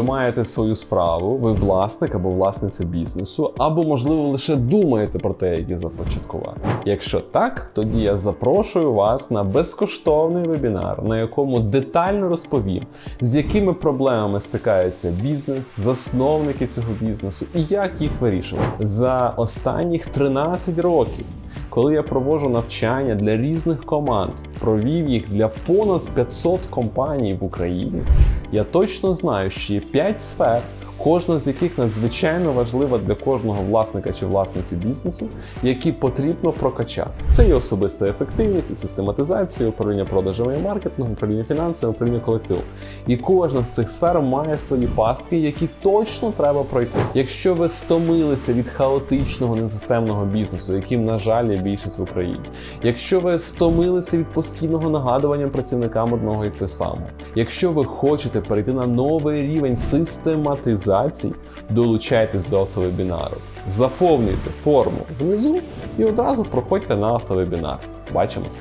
Ви маєте свою справу, ви власник або власниця бізнесу, або, можливо, лише думаєте про те, як її започаткувати. Якщо так, тоді я запрошую вас на безкоштовний вебінар, на якому детально розповім, з якими проблемами стикається бізнес, засновники цього бізнесу і як їх вирішувати. За останніх 13 років, коли я провожу навчання для різних команд, провів їх для понад 500 компаній в Україні, я точно знаю, що є 5 сфер, кожна з яких надзвичайно важлива для кожного власника чи власниці бізнесу, які потрібно прокачати. Це і особиста ефективність, і систематизація, і управління продажами і маркетингом, управління фінансами, управління колективом. І кожна з цих сфер має свої пастки, які точно треба пройти. Якщо ви стомилися від хаотичного несистемного бізнесу, яким, на жаль, є більшість в Україні, якщо ви стомилися від постійного нагадування працівникам одного і те самого, якщо ви хочете перейти на новий рівень систематизації, долучайтесь до автовебінару, заповнюйте форму внизу і одразу проходьте на автовебінар. Бачимось!